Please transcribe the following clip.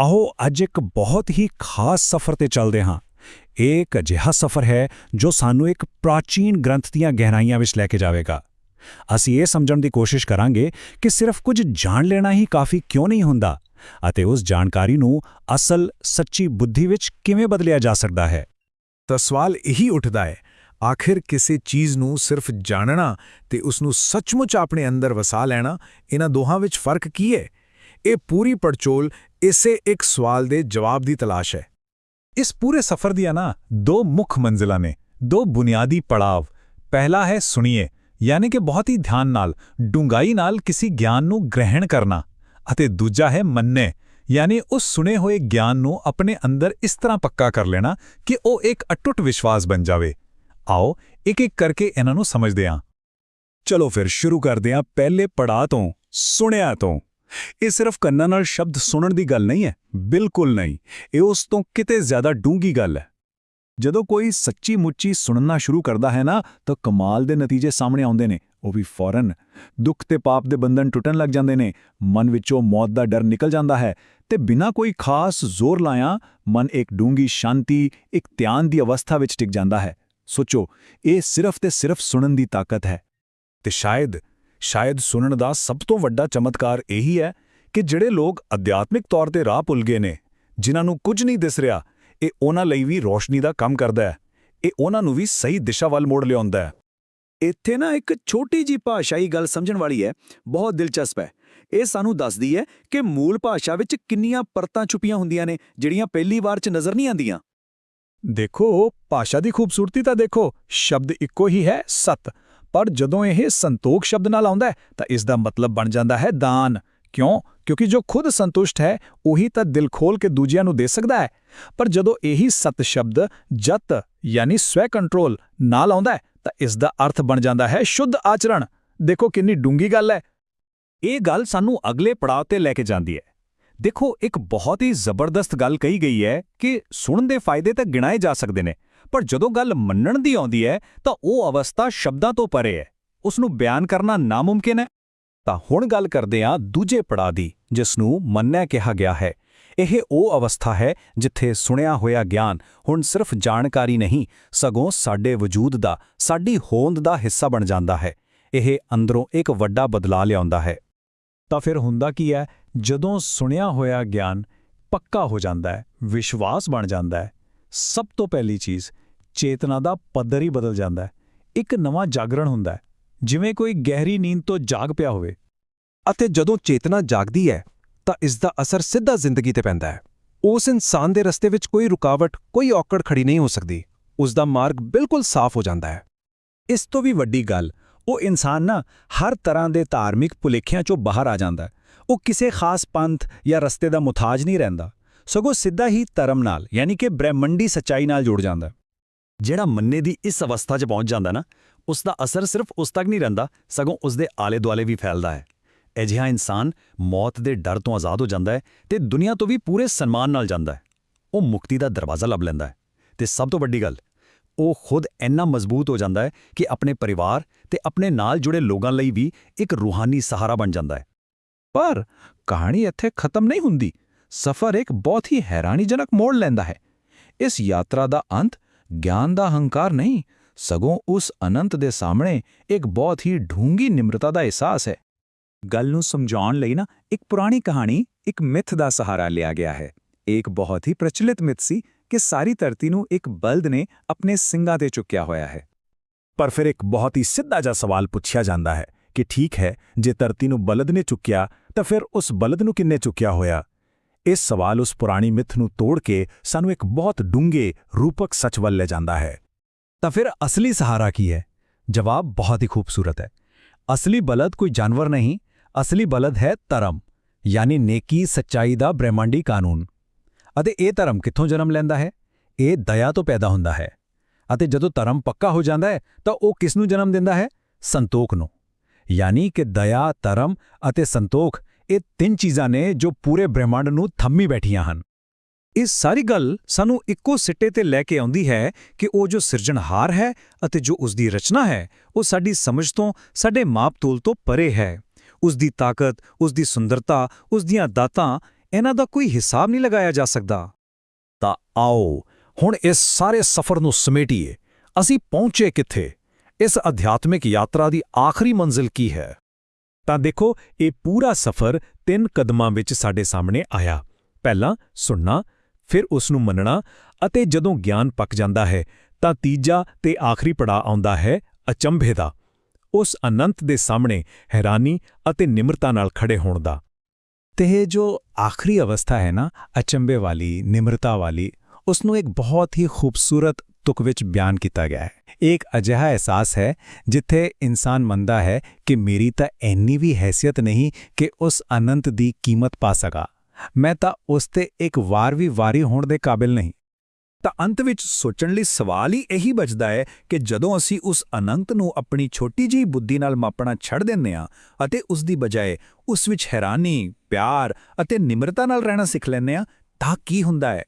ਆਓ ਅੱਜ ਇੱਕ ਬਹੁਤ ਹੀ ਖਾਸ ਸਫ਼ਰ ਤੇ ਚੱਲਦੇ ਹਾਂ। ਇਹ ਇੱਕ ਅਜਿਹਾ ਸਫ਼ਰ ਹੈ ਜੋ ਸਾਨੂੰ ਇੱਕ ਪ੍ਰਾਚੀਨ ਗ੍ਰੰਥ ਦੀਆਂ ਗਹਿਰਾਈਆਂ ਵਿੱਚ ਲੈ ਕੇ ਜਾਵੇਗਾ। ਅਸੀਂ ਇਹ ਸਮਝਣ ਦੀ ਕੋਸ਼ਿਸ਼ ਕਰਾਂਗੇ ਕਿ ਸਿਰਫ ਕੁਝ ਜਾਣ ਲੈਣਾ ਹੀ ਕਾਫੀ ਕਿਉਂ ਨਹੀਂ ਹੁੰਦਾ ਅਤੇ ਉਸ ਜਾਣਕਾਰੀ ਨੂੰ ਅਸਲ ਸੱਚੀ ਬੁੱਧੀ ਵਿੱਚ ਕਿਵੇਂ ਬਦਲਿਆ ਜਾ ਸਕਦਾ ਹੈ। ਤਾਂ ਸਵਾਲ ਇਹੀ ਉੱਠਦਾ ਹੈ, ਆਖਿਰ ਕਿਸੇ ਚੀਜ਼ ਨੂੰ ਸਿਰਫ ਜਾਣਨਾ ਤੇ ਉਸ ਨੂੰ ਸੱਚਮੁੱਚ ਆਪਣੇ ਅੰਦਰ ਵਸਾ ਲੈਣਾ, ਇਹਨਾਂ ਦੋਹਾਂ ਵਿੱਚ ਫ਼ਰਕ ਕੀ ਹੈ? ਇਹ ਪੂਰੀ ਪੜਚੋਲ ਇਸੇ ਇੱਕ ਸਵਾਲ ਦੇ ਜਵਾਬ ਦੀ ਤਲਾਸ਼ ਹੈ। ਇਸ ਪੂਰੇ ਸਫ਼ਰ ਦੀਆਂ ਨਾ ਦੋ ਮੁੱਖ ਮੰਜ਼ਿਲਾਂ ਨੇ, ਦੋ ਬੁਨਿਆਦੀ ਪੜਾਵ। ਪਹਿਲਾ ਹੈ ਸੁਣੀਏ, ਯਾਨੀ ਕਿ ਬਹੁਤ ਹੀ ਧਿਆਨ ਨਾਲ, ਡੂੰਘਾਈ ਨਾਲ ਕਿਸੇ ਗਿਆਨ ਨੂੰ ਗ੍ਰਹਿਣ ਕਰਨਾ। ਅਤੇ ਦੂਜਾ ਹੈ ਮੰਨੇ, ਯਾਨੀ ਉਸ ਸੁਨੇ ਹੋਏ ਗਿਆਨ ਨੂੰ ਆਪਣੇ ਅੰਦਰ ਇਸ ਤਰ੍ਹਾਂ ਪੱਕਾ ਕਰ ਲੈਣਾ ਕਿ ਉਹ ਇੱਕ ਅਟੁੱਟ ਵਿਸ਼ਵਾਸ ਬਣ ਜਾਵੇ। ਆਓ ਇੱਕ ਇੱਕ ਕਰਕੇ ਇਹਨਾਂ ਨੂੰ ਸਮਝਦੇ ਹਾਂ। ਚਲੋ ਫਿਰ ਸ਼ੁਰੂ ਕਰਦੇ ਹਾਂ ਪਹਿਲੇ ਪੜਾਅ ਤੋਂ, ਸੁਣਿਆ ਤੋਂ। ਇਹ ਸਿਰਫ ਕੰਨਾਂ ਨਾਲ ਸ਼ਬਦ ਸੁਣਨ ਦੀ ਗੱਲ ਨਹੀਂ ਹੈ, ਬਿਲਕੁਲ ਨਹੀਂ। ਇਹ ਉਸ ਤੋਂ ਕਿਤੇ ਜ਼ਿਆਦਾ ਡੂੰਗੀ ਗੱਲ ਹੈ। ਜਦੋਂ ਕੋਈ ਸੱਚੀ ਮੁੱਚੀ ਸੁਣਨਾ ਸ਼ੁਰੂ ਕਰਦਾ ਹੈ ਨਾ, ਤਾਂ ਕਮਾਲ ਦੇ ਨਤੀਜੇ ਸਾਹਮਣੇ ਆਉਂਦੇ ਨੇ। ਉਹ ਵੀ ਫੌਰਨ। ਦੁੱਖ ਤੇ ਪਾਪ ਦੇ ਬੰਧਨ ਟੁੱਟਣ ਲੱਗ ਜਾਂਦੇ ਨੇ। ਮਨ ਵਿੱਚੋਂ ਮੌਤ ਦਾ ਡਰ ਨਿਕਲ ਜਾਂਦਾ ਹੈ। ਤੇ ਬਿਨਾਂ ਕੋਈ ਖਾਸ ਜ਼ੋਰ ਲਾਇਆ, ਮਨ ਇੱਕ ਡੂੰਗੀ ਸ਼ਾਂਤੀ, ਇੱਕ ਧਿਆਨ ਦੀ ਅਵਸਥਾ ਵਿੱਚ ਟਿਕ ਜਾਂਦਾ ਹੈ। ਸੋਚੋ, ਇਹ ਸਿਰਫ ਤੇ ਸਿਰਫ ਸੁਣਨ ਦੀ ਤਾਕਤ ਹੈ। ਤੇ ਸ਼ਾਇਦ ਸ਼ਾਇਦ ਸੁਣਨ ਦਾ ਸਭ ਤੋਂ ਵੱਡਾ ਚਮਤਕਾਰ ਇਹੀ ਹੈ ਕਿ ਜਿਹੜੇ ਲੋਕ ਅਧਿਆਤਮਿਕ ਤੌਰ ਤੇ ਰਾਹ ਭੁੱਲ ਗਏ ਨੇ, ਜਿਨ੍ਹਾਂ ਨੂੰ ਕੁਝ ਨਹੀਂ ਦਿਸ ਰਿਹਾ, ਇਹ ਉਹਨਾਂ ਲਈ ਵੀ ਰੋਸ਼ਨੀ ਦਾ ਕੰਮ ਕਰਦਾ ਹੈ। ਇਹ ਉਹਨਾਂ ਨੂੰ ਵੀ ਸਹੀ ਦਿਸ਼ਾ ਵੱਲ ਮੋੜ ਲਿਆਉਂਦਾ ਹੈ। ਇੱਥੇ ਨਾ ਇੱਕ ਛੋਟੀ ਜੀ ਭਾਸ਼ਾਈ ਗੱਲ ਸਮਝਣ ਵਾਲੀ ਹੈ, ਬਹੁਤ ਦਿਲਚਸਪ ਹੈ। ਇਹ ਸਾਨੂੰ ਦੱਸਦੀ ਹੈ ਕਿ ਮੂਲ ਭਾਸ਼ਾ ਵਿੱਚ ਕਿੰਨੀਆਂ ਪਰਤਾਂ ਛੁਪੀਆਂ ਹੁੰਦੀਆਂ ਨੇ, ਜਿਹੜੀਆਂ ਪਹਿਲੀ ਵਾਰ 'ਚ ਨਜ਼ਰ ਨਹੀਂ ਆਉਂਦੀਆਂ। ਦੇਖੋ, ਭਾਸ਼ਾ ਦੀ ਖੂਬਸੂਰਤੀ ਤਾਂ ਦੇਖੋ, ਸ਼ਬਦ ਇੱਕੋ ਹੀ ਹੈ, ਸਤ। ਪਰ ਜਦੋਂ ਇਹ ਸੰਤੋਖ ਸ਼ਬਦ ਨਾਲ ਆਉਂਦਾ ਤਾਂ ਇਸ ਦਾ ਮਤਲਬ ਬਣ ਜਾਂਦਾ ਹੈ ਦਾਨ। ਕਿਉਂ? ਕਿਉਂਕਿ ਜੋ ਖੁਦ ਸੰਤੁਸ਼ਟ ਹੈ, ਉਹੀ ਤਾਂ ਦਿਲ ਖੋਲ ਕੇ ਦੂਜਿਆਂ ਨੂੰ ਦੇ ਸਕਦਾ ਹੈ। ਪਰ ਜਦੋਂ ਇਹੀ ਸਤ ਸ਼ਬਦ ਜਤ ਯਾਨੀ ਸਵੈ ਕੰਟਰੋਲ ਨਾਲ ਆਉਂਦਾ ਤਾਂ ਇਸ ਦਾ ਅਰਥ ਬਣ ਜਾਂਦਾ ਹੈ ਸ਼ੁੱਧ ਆਚਰਣ। ਦੇਖੋ ਕਿੰਨੀ ਡੂੰਗੀ ਗੱਲ ਹੈ। ਇਹ ਗੱਲ ਸਾਨੂੰ ਅਗਲੇ ਪੜਾਅ ਤੇ ਲੈ ਕੇ ਜਾਂਦੀ ਹੈ। ਦੇਖੋ, ਇੱਕ ਬਹੁਤ ਹੀ ਜ਼ਬਰਦਸਤ ਗੱਲ ਕਹੀ ਗਈ ਹੈ ਕਿ ਸੁਣਨ ਦੇ ਫਾਇਦੇ ਤਾਂ ਗਿਣਾਏ ਜਾ ਸਕਦੇ ਨੇ। ਪਰ ਜਦੋਂ ਗੱਲ ਮੰਨਣ ਦੀ ਆਉਂਦੀ ਹੈ, ਤਾਂ ਉਹ ਅਵਸਥਾ ਸ਼ਬਦਾਂ ਤੋਂ ਪਰੇ ਹੈ। ਉਸ ਨੂੰ ਬਿਆਨ ਕਰਨਾ ਨਾਮੁਮਕਿਨ ਹੈ। ਤਾਂ ਹੁਣ ਗੱਲ ਕਰਦੇ ਹਾਂ ਦੂਜੇ ਪੜਾਅ ਦੀ, ਜਿਸ ਨੂੰ ਮੰਨਿਆ ਕਿਹਾ ਗਿਆ ਹੈ। ਇਹ ਉਹ ਅਵਸਥਾ ਹੈ ਜਿੱਥੇ ਸੁਣਿਆ ਹੋਇਆ ਗਿਆਨ ਹੁਣ ਸਿਰਫ ਜਾਣਕਾਰੀ ਨਹੀਂ, ਸਗੋਂ ਸਾਡੇ ਵਜੂਦ ਦਾ, ਸਾਡੀ ਹੋਂਦ ਦਾ ਹਿੱਸਾ ਬਣ ਜਾਂਦਾ ਹੈ। ਇਹ ਅੰਦਰੋਂ ਇੱਕ ਵੱਡਾ ਬਦਲਾਅ ਲਿਆਉਂਦਾ ਹੈ। ਤਾਂ ਫਿਰ ਹੁੰਦਾ ਕੀ ਹੈ, ਜਦੋਂ ਸੁਣਿਆ ਹੋਇਆ ਗਿਆਨ ਪੱਕਾ ਹੋ ਜਾਂਦਾ ਹੈ, ਵਿਸ਼ਵਾਸ ਬਣ ਜਾਂਦਾ ਹੈ, ਸਭ ਤੋਂ ਪਹਿਲੀ ਚੀਜ਼ ਚੇਤਨਾ ਦਾ ਪੱਧਰ ਹੀ ਬਦਲ ਜਾਂਦਾ ਹੈ। ਇੱਕ ਨਵਾਂ ਜਾਗਰਣ ਹੁੰਦਾ ਹੈ ਜਿਵੇਂ ਕੋਈ ਗਹਿਰੀ ਨੀਂਦ ਤੋਂ ਜਾਗ ਪਿਆ ਹੋਵੇ। ਅਤੇ ਜਦੋਂ ਚੇਤਨਾ ਜਾਗਦੀ ਹੈ ਤਾਂ ਇਸ ਦਾ ਅਸਰ ਸਿੱਧਾ ਜ਼ਿੰਦਗੀ ਤੇ ਪੈਂਦਾ ਹੈ। ਉਸ ਇਨਸਾਨ ਦੇ ਰਸਤੇ ਵਿੱਚ ਕੋਈ ਰੁਕਾਵਟ ਕੋਈ ਔਕੜ ਖੜੀ ਨਹੀਂ ਹੋ ਸਕਦੀ। ਉਸ ਦਾ ਮਾਰਗ ਬਿਲਕੁਲ ਸਾਫ਼ ਹੋ ਜਾਂਦਾ ਹੈ। ਇਸ ਤੋਂ ਵੀ ਵੱਡੀ ਗੱਲ ਉਹ ਇਨਸਾਨ ਨਾ ਹਰ ਤਰ੍ਹਾਂ ਦੇ ਧਾਰਮਿਕ ਭੁਲੇਖਿਆਂ ਚੋਂ ਬਾਹਰ ਆ ਜਾਂਦਾ ਹੈ। ਉਹ ਕਿਸੇ ਖਾਸ ਪੰਥ ਜਾਂ ਰਸਤੇ ਦਾ ਮੁਤਾਜ ਨਹੀਂ ਰਹਿੰਦਾ। ਸਗੋਂ ਸਿੱਧਾ ਹੀ ਧਰਮ ਨਾਲ ਯਾਨੀ ਕਿ ਬ੍ਰਹਮੰਡੀ ਸਚਾਈ ਨਾਲ ਜੁੜ ਜਾਂਦਾ ਹੈ। ਜਿਹੜਾ ਮੰਨੇ ਦੀ ਇਸ ਅਵਸਥਾ 'ਚ ਪਹੁੰਚ ਜਾਂਦਾ ਨਾ, ਉਸ ਦਾ ਅਸਰ ਸਿਰਫ ਉਸ ਤੱਕ ਨਹੀਂ ਰਹਿੰਦਾ, ਸਗੋਂ ਉਸ ਦੇ ਆਲੇ-ਦੁਆਲੇ ਵੀ ਫੈਲਦਾ ਹੈ। ਅਜਿਹਾ ਇਨਸਾਨ ਮੌਤ ਦੇ ਡਰ ਤੋਂ ਆਜ਼ਾਦ ਹੋ ਜਾਂਦਾ ਹੈ ਤੇ ਦੁਨੀਆ ਤੋਂ ਵੀ ਪੂਰੇ ਸਨਮਾਨ ਨਾਲ ਜਾਂਦਾ ਹੈ। ਉਹ ਮੁਕਤੀ ਦਾ ਦਰਵਾਜ਼ਾ ਲੱਭ ਲੈਂਦਾ ਹੈ। ਤੇ ਸਭ ਤੋਂ ਵੱਡੀ ਗੱਲ, ਉਹ ਖੁਦ ਇੰਨਾ ਮਜ਼ਬੂਤ ਹੋ ਜਾਂਦਾ ਹੈ ਕਿ ਆਪਣੇ ਪਰਿਵਾਰ ਤੇ ਆਪਣੇ ਨਾਲ ਜੁੜੇ ਲੋਕਾਂ ਲਈ ਵੀ ਇੱਕ ਰੂਹਾਨੀ ਸਹਾਰਾ ਬਣ ਜਾਂਦਾ ਹੈ। ਪਰ ਕਹਾਣੀ ਇੱਥੇ ਖਤਮ ਨਹੀਂ ਹੁੰਦੀ। ਸਫ਼ਰ ਇੱਕ ਬਹੁਤ ਹੀ ਹੈਰਾਨੀਜਨਕ ਮੋੜ ਲੈਂਦਾ ਹੈ। ਇਸ ਯਾਤਰਾ ਦਾ ਅੰਤ ਗਿਆਨ ਦਾ ਹੰਕਾਰ ਨਹੀਂ, ਸਗੋਂ ਉਸ ਅਨੰਤ ਦੇ ਸਾਹਮਣੇ ਇੱਕ ਬਹੁਤ ਹੀ ਢੂੰਗੀ ਨਿਮਰਤਾ ਦਾ ਅਹਿਸਾਸ ਹੈ। ਗੱਲ ਨੂੰ ਸਮਝਾਉਣ ਲਈ ਨਾ ਇੱਕ ਪੁਰਾਣੀ ਕਹਾਣੀ, ਇੱਕ ਮਿੱਥ ਦਾ ਸਹਾਰਾ ਲਿਆ ਗਿਆ ਹੈ। ਇਹ ਇੱਕ ਬਹੁਤ ਹੀ ਪ੍ਰਚਲਿਤ ਮਿੱਥ ਸੀ ਕਿ ਸਾਰੀ ਧਰਤੀ ਨੂੰ ਇੱਕ ਬਲਦ ਨੇ ਆਪਣੇ ਸਿੰਗਾਂ ਤੇ ਚੁੱਕਿਆ ਹੋਇਆ ਹੈ। ਪਰ ਫਿਰ ਇੱਕ ਬਹੁਤ ਹੀ ਸਿੱਧਾ ਜਿਹਾ ਸਵਾਲ ਪੁੱਛਿਆ ਜਾਂਦਾ ਹੈ ਕਿ ਠੀਕ ਹੈ, ਜੇ ਧਰਤੀ ਨੂੰ ਬਲਦ ਨੇ ਚੁੱਕਿਆ, ਤਾਂ ਫਿਰ ਉਸ ਬਲਦ ਨੂੰ ਕਿੰਨੇ ਚੁੱਕਿਆ ਹੋਇਆ? ਇਹ ਸਵਾਲ ਉਸ ਪੁਰਾਣੀ ਮਿੱਥ ਨੂੰ ਤੋੜ ਕੇ ਸਾਨੂੰ ਇੱਕ ਬਹੁਤ ਡੂੰਘੇ ਰੂਪਕ ਸੱਚ ਵੱਲ ਲੈ ਜਾਂਦਾ ਹੈ। ਤਾਂ ਫਿਰ ਅਸਲੀ ਸਹਾਰਾ ਕੀ ਹੈ? ਜਵਾਬ ਬਹੁਤ ਹੀ ਖੂਬਸੂਰਤ ਹੈ। ਅਸਲੀ ਬਲਦ ਕੋਈ ਜਾਨਵਰ ਨਹੀਂ, ਅਸਲੀ ਬਲਦ ਹੈ ਧਰਮ, ਯਾਨੀ ਨੇਕੀ ਸੱਚਾਈ ਦਾ ਬ੍ਰਹਿਮੰਡੀ ਕਾਨੂੰਨ। ਅਤੇ ਇਹ ਧਰਮ ਕਿੱਥੋਂ ਜਨਮ ਲੈਂਦਾ ਹੈ? ਇਹ ਦਇਆ ਤੋਂ ਪੈਦਾ ਹੁੰਦਾ ਹੈ। ਅਤੇ ਜਦੋਂ ਧਰਮ ਪੱਕਾ ਹੋ ਜਾਂਦਾ ਹੈ, ਤਾਂ ਉਹ ਕਿਸ ਨੂੰ ਜਨਮ ਦਿੰਦਾ ਹੈ? ਸੰਤੋਖ ਨੂੰ। ਯਾਨੀ ਕਿ ਦਇਆ, ਧਰਮ ਅਤੇ ਸੰਤੋਖ ਇਹ ਤਿੰਨ ਚੀਜ਼ਾਂ ਨੇ ਜੋ ਪੂਰੇ ਬ੍ਰਹਿਮੰਡ ਨੂੰ ਥੰਮੀ ਬੈਠੀਆਂ ਹਨ। ਇਹ ਸਾਰੀ ਗੱਲ ਸਾਨੂੰ ਇੱਕੋ ਸਿੱਟੇ ਤੇ ਲੈ ਕੇ ਆਉਂਦੀ ਹੈ ਕਿ ਉਹ ਜੋ ਸਿਰਜਣਹਾਰ ਹੈ ਅਤੇ ਜੋ ਉਸ ਦੀ ਰਚਨਾ ਹੈ, ਉਹ ਸਾਡੀ ਸਮਝ ਤੋਂ, ਸਾਡੇ ਮਾਪ ਤੋਲ ਤੋਂ ਪਰੇ ਹੈ। ਉਸ ਦੀ ਤਾਕਤ ਉਸ ਦੀ ਸੁੰਦਰਤਾ ਉਸ ਦੀਆਂ ਦਾਤਾਂ, ਇਹਨਾਂ ਦਾ ਕੋਈ ਹਿਸਾਬ ਨਹੀਂ ਲਗਾਇਆ ਜਾ ਸਕਦਾ। ਤਾਂ ਆਓ, ਹੁਣ ਇਸ ਸਾਰੇ ਸਫ਼ਰ ਨੂੰ ਸਮੇਟੀਏ। ਅਸੀਂ ਪਹੁੰਚੇ ਕਿੱਥੇ? ਇਸ ਅਧਿਆਤਮਿਕ ਯਾਤਰਾ ਦੀ ਆਖਰੀ ਮੰਜ਼ਿਲ ਕੀ ਹੈ? ਤਾਂ ਦੇਖੋ, ਇਹ ਪੂਰਾ ਸਫ਼ਰ ਤਿੰਨ ਕਦਮਾਂ ਵਿੱਚ ਸਾਡੇ ਸਾਹਮਣੇ ਆਇਆ। ਪਹਿਲਾਂ ਸੁਣਨਾ, ਫਿਰ ਉਸ ਨੂੰ ਮੰਨਣਾ ਅਤੇ ਜਦੋਂ ਗਿਆਨ ਪੱਕ ਜਾਂਦਾ ਹੈ, ਤਾਂ ਤੀਜਾ ਤੇ ਆਖਰੀ ਪੜਾਅ ਆਉਂਦਾ ਹੈ, ਅਚੰਭੇ ਦਾ। ਉਸ ਅਨੰਤ ਦੇ ਸਾਹਮਣੇ ਹੈਰਾਨੀ ਅਤੇ ਨਿਮਰਤਾ ਨਾਲ ਖੜੇ ਹੋਣ ਦਾ। ਤੇ ਇਹ ਜੋ ਆਖਰੀ ਅਵਸਥਾ ਹੈ ਨਾ, ਅਚੰਭੇ ਵਾਲੀ, ਨਿਮਰਤਾ ਵਾਲੀ ਉਸ ਨੂੰ ਇੱਕ ਬਹੁਤ ਹੀ ਖੂਬਸੂਰਤ ਤੁਕ ਵਿੱਚ ਬਿਆਨ ਕੀਤਾ ਗਿਆ ਹੈ। ਇਹ ਇੱਕ ਅਜਿਹਾ ਅਹਿਸਾਸ ਹੈ ਜਿੱਥੇ ਇਨਸਾਨ ਮੰਨਦਾ ਹੈ ਕਿ ਮੇਰੀ ਤਾਂ ਇੰਨੀ ਵੀ ਹੈਸੀਅਤ ਨਹੀਂ ਕਿ ਉਸ ਅਨੰਤ ਦੀ ਕੀਮਤ ਪਾ ਸਕਾਂ। ਮੈਂ ਤਾਂ ਉਸ ਤੇ ਇੱਕ ਵਾਰ ਵੀ ਵਾਰੀ ਹੋਣ ਦੇ ਕਾਬਿਲ ਨਹੀਂ। ਤਾਂ ਅੰਤ ਵਿੱਚ ਸੋਚਣ ਲਈ ਸਵਾਲ ਹੀ ਇਹੀ ਬਚਦਾ ਹੈ ਕਿ ਜਦੋਂ ਅਸੀਂ ਉਸ ਅਨੰਤ ਨੂੰ ਆਪਣੀ ਛੋਟੀ ਜਿਹੀ ਬੁੱਧੀ ਨਾਲ ਮਾਪਣਾ ਛੱਡ ਦਿੰਦੇ ਹਾਂ ਅਤੇ ਉਸ ਦੀ ਬਜਾਏ ਉਸ ਵਿੱਚ ਹੈਰਾਨੀ, ਪਿਆਰ ਅਤੇ ਨਿਮਰਤਾ ਨਾਲ ਰਹਿਣਾ ਸਿੱਖ ਲੈਂਦੇ ਹਾਂ, ਤਾਂ ਕੀ ਹੁੰਦਾ ਹੈ?